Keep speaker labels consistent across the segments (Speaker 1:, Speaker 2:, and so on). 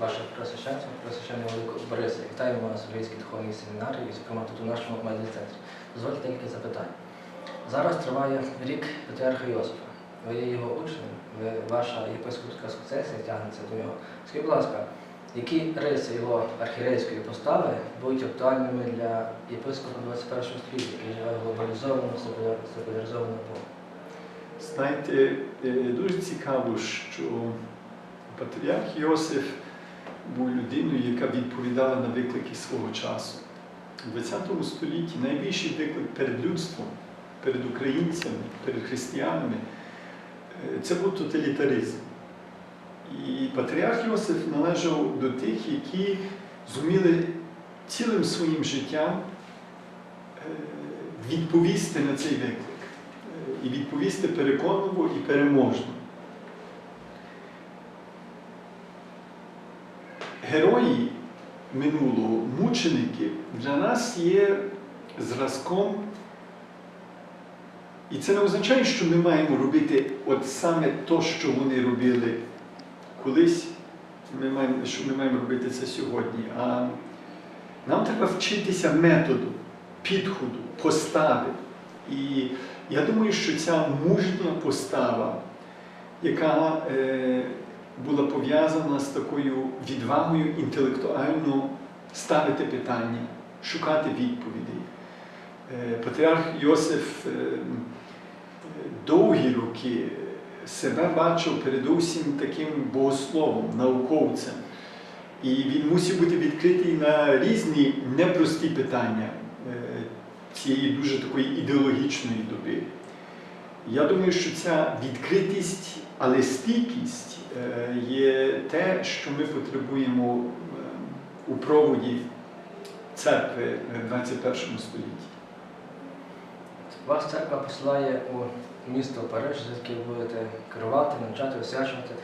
Speaker 1: ваше просвященство, просвящення Великого Бориса. Вітаємо вас в Львівській духовній семінарії, зокрема тут у нашому медіа-центрі. Дозвольте декілька запитань. Зараз триває рік Патріарха Йосифа. Ви є його учнем, ви, ваша єпископська сукцесія тягнеться до нього. Скажіть, будь ласка, які риси його архірейської постави будуть актуальними для єпископа 21 століття, який живе глобалізовано, секуляр- секуляризовано по
Speaker 2: Знаєте, е, дуже цікаво, що патріарх Йосиф був людиною, яка відповідала на виклики свого часу. У ХХ столітті найбільший виклик перед людством, перед українцями, перед християнами е, це був тоталітаризм. І патріарх Йосиф належав до тих, які зуміли цілим своїм життям е, відповісти на цей виклик е, і відповісти переконливо і переможно. Герої минулого, мученики, для нас є зразком. І це не означає, що ми маємо робити от саме то, що вони робили колись, ми маємо, що ми маємо робити це сьогодні. А нам треба вчитися методу, підходу, постави. І я думаю, що ця мужня постава, яка е, була пов'язана з такою відвагою інтелектуально ставити питання, шукати відповідей. Патріарх Йосиф е, е, довгі роки себе бачив передусім таким богословом, науковцем. І він мусив бути відкритий на різні непрості питання е, цієї дуже такої ідеологічної доби. Я думаю, що ця відкритість, але стійкість е, є те, що ми потребуємо е, у проводі церкви в 21 столітті.
Speaker 1: Вас церква посилає у місто Париж, звідки ви будете керувати, навчати, освячувати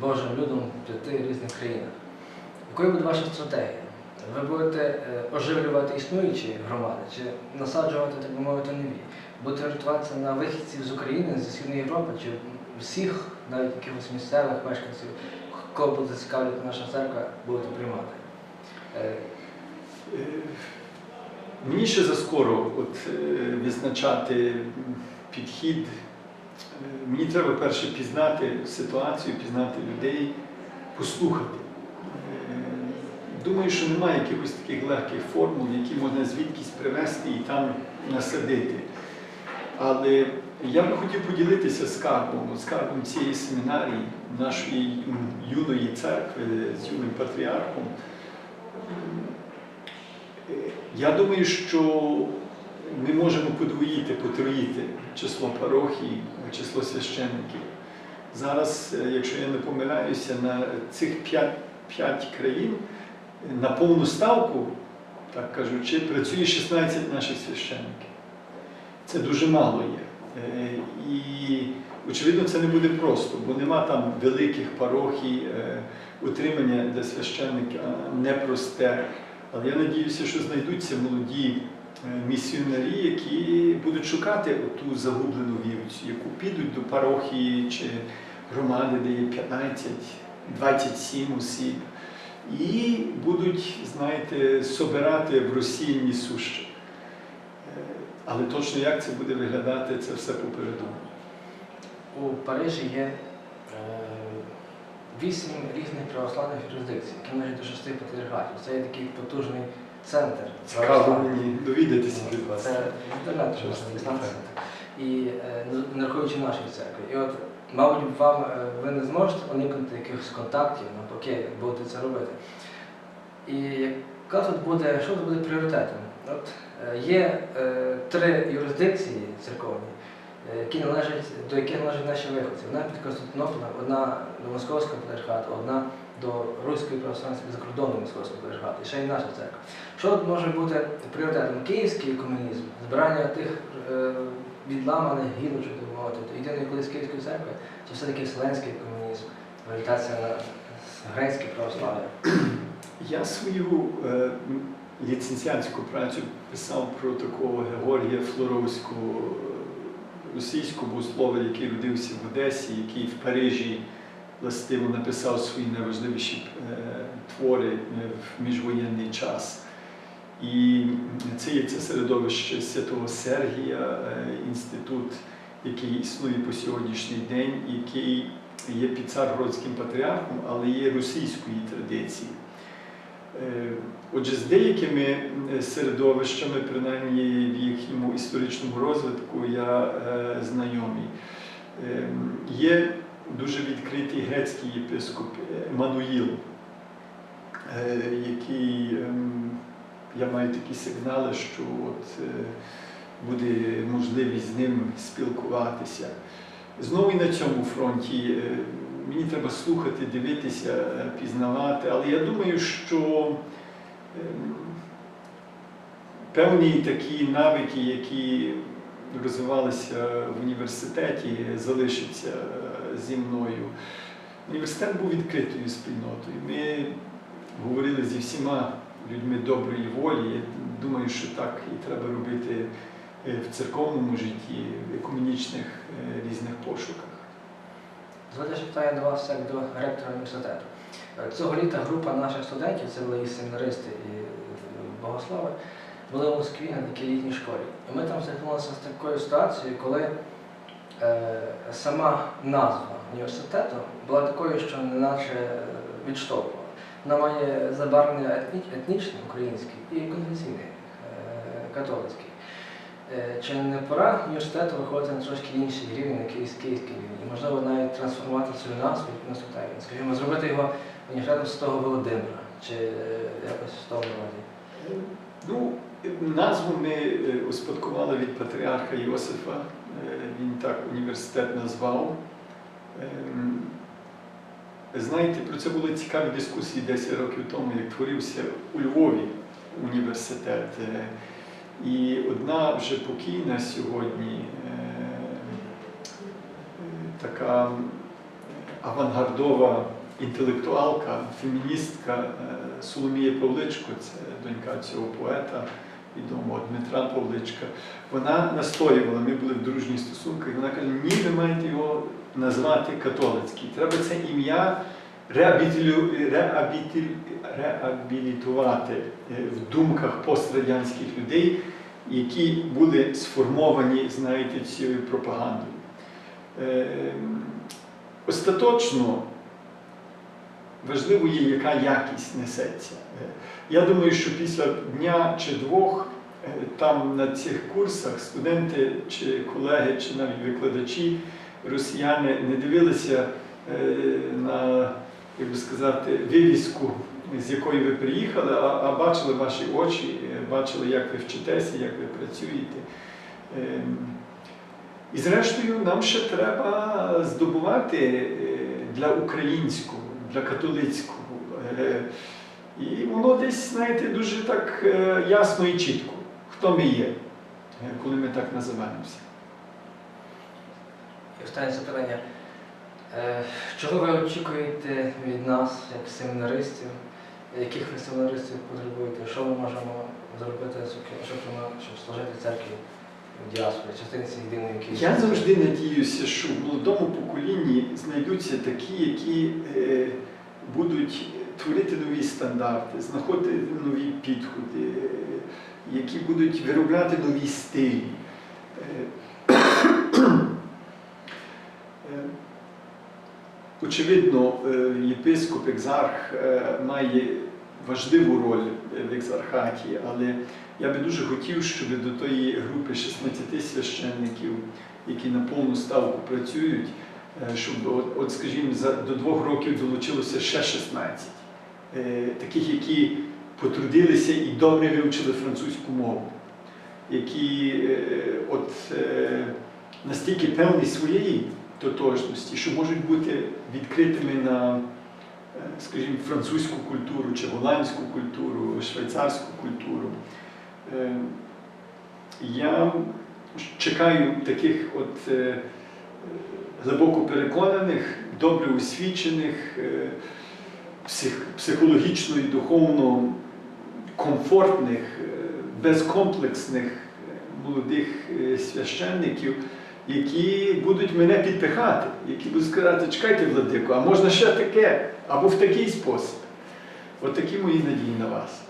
Speaker 1: Божим людям п'яти різних країнах. Якою буде ваша стратегія? Ви будете е, оживлювати існуючі громади чи насаджувати, так би мовити, нові? Будете орієнтуватися на вихідців з України, зі Східної Європи, чи всіх, навіть якихось місцевих мешканців, кого буде цікавити наша церква, будете приймати? Е,
Speaker 2: Е, Мені ще заскоро от, е, визначати підхід. Мені треба перше пізнати ситуацію, пізнати людей, послухати. Думаю, що немає якихось таких легких формул, які можна звідкись привезти і там насадити. Але я би хотів поділитися скарбом, скарбом цієї семінарії, нашої юної церкви з юним патріархом. Я думаю, що ми можемо подвоїти, потроїти число парохій, число священників. Зараз, е, якщо я не помиляюся, на цих п'ять, п'ять країн на повну ставку, так кажучи, працює 16 наших священників. Це дуже мало є. Е, І, очевидно, це не буде просто, бо нема там великих парохій, е, утримання для священника непросте. Але я надіюся, що знайдуться молоді е, місіонарі, які будуть шукати ту загублену вірусю, яку підуть до парохії чи громади, де є 15, 27 осіб, і будуть, знаєте, собирати в розсіянні сущі. Але точно як це буде виглядати, це все попереду.
Speaker 1: У Парижі є е, вісім різних православних юрисдикцій, які належать до шести патріархатів. Це є такий потужний центр.
Speaker 2: Цікаво мені довідатися від вас.
Speaker 1: Це інтернет
Speaker 2: таке.
Speaker 1: І е, не рахуючи нашої церкви. І от, мабуть, вам е, ви не зможете уникнути якихось контактів, навпаки, будете це робити. І яка тут буде, що тут буде пріоритетом? От е, є е, три юрисдикції церковні, е, які належать, до яких належать наші виходці. Одна під Константинополем, одна до Московського патріархату, одна до Руської православної закордонного Московського патріархату, і ще й наша церква. Що тут може бути пріоритетом? Київський комунізм, збирання тих е, відламаних гілочок, мовити, єдиної колись Київської церкви, чи все-таки Вселенський комунізм, орієнтація на грецьке православ'я.
Speaker 2: Я свою е, м, працю писав про такого Георгія Флоровського, е, російського богослова, який родився в Одесі, який в Парижі властиво написав свої найважливіші е, твори е, в міжвоєнний час. І це є це середовище Святого Сергія, е, інститут, який існує по сьогоднішній день, який є під царгородським патріархом, але є російської традиції. Е, Отже, з деякими е, середовищами, принаймні в їхньому історичному розвитку, я е, знайомий. Є дуже відкритий грецький єпископ Еммануїл, який ем, я маю такі сигнали, що от, буде можливість з ним спілкуватися. Знову і на цьому фронті мені треба слухати, дивитися, пізнавати, але я думаю, що ем, певні такі навики, які розвивалися в університеті, залишаться е, зі мною. Університет був відкритою спільнотою. Ми говорили зі всіма людьми доброї волі. Я думаю, що так і треба робити е, в церковному житті, в екуменічних е, різних пошуках.
Speaker 1: Дозвольте питання до вас як до ректора університету. Е, Цього літа група наших студентів, це були і семінаристи, і е, богослови, були в Москві на такій літній школі. І ми там стикнулися з такою ситуацією, коли е, сама назва університету була такою, що неначе е, відштовхувала. Вона має забарвлення етні- етнічне, українське і конфесійне, е, католицьке. Е, Чи не пора університету виходити на трошки інший рівень, на якийсь київський рівень? І можливо навіть трансформувати свою назву наступний рівень. Скажімо, зробити його університетом Святого Володимира, чи е, якось в тому роді.
Speaker 2: Ну, назву ми е, успадкували від патріарха Йосифа. Він так університет назвав. Ем, Знаєте, про це були цікаві дискусії 10 років тому, як творився у Львові університет. Е, І одна вже покійна сьогодні е, е, така авангардова інтелектуалка, феміністка е, Соломія Павличко, це донька цього поета відомого Дмитра Павличка. Вона настоювала, ми були в дружніх стосунках, вона каже, ні, ви маєте його назвати католицький. Треба це ім'я реабілітувати е, в думках пострадянських людей, які були сформовані, знаєте, цією пропагандою. Е, Остаточно важливо є, яка якість несеться. Е, Я думаю, що після дня чи двох там на цих курсах студенти чи колеги, чи навіть викладачі росіяни не дивилися на, як би сказати, вивіску, з якої ви приїхали, а, а бачили ваші очі, е, бачили, як ви вчитеся, як ви працюєте. Ем, І зрештою, нам ще треба здобувати е, для українського, для католицького. е, І воно десь, знаєте, дуже так ясно і чітко, хто ми є, коли ми так називаємося.
Speaker 1: І останнє запитання. Е, Чого ви очікуєте від нас, як семінаристів? Яких ви семінаристів потребуєте? Що ми можемо зробити, щоб, щоб служити церкві в діаспорі, частинці єдиної якісь?
Speaker 2: Я завжди надіюся, що в молодому поколінні знайдуться такі, які е, будуть творити нові стандарти, знаходити нові підходи, е, які будуть виробляти нові стилі. Е, Очевидно, е, єпископ, екзарх е, має важливу роль в екзархаті, але я би дуже хотів, щоб до тої групи 16 священників, які на повну ставку працюють, е, щоб, от, скажімо, до двох років долучилося ще 16, е, таких, які потрудилися і добре вивчили французьку мову, які от, настільки певні своєї тотожності, що можуть бути відкритими на, е, скажімо, французьку культуру чи голландську культуру, швейцарську культуру. Е, Я чекаю таких от е, глибоко переконаних, добре освічених, психологічно і духовно комфортних, безкомплексних молодих священників, які будуть мене підпихати, які будуть сказати, чекайте, владику, а можна ще таке, або в такий спосіб. От такі мої надії на вас.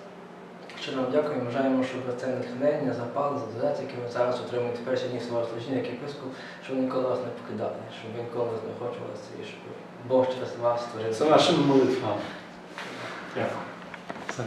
Speaker 1: Щиро вам дякую. Бажаємо, щоб це натхнення, запал, задачі, які ви зараз отримуєте перші дні свого служіння як єпископ, щоб ви ніколи вас не покидали, щоб ви ніколи не знаходжувалися і щоб Бог через вас створив.
Speaker 2: Це вашими молитвами. Дякую.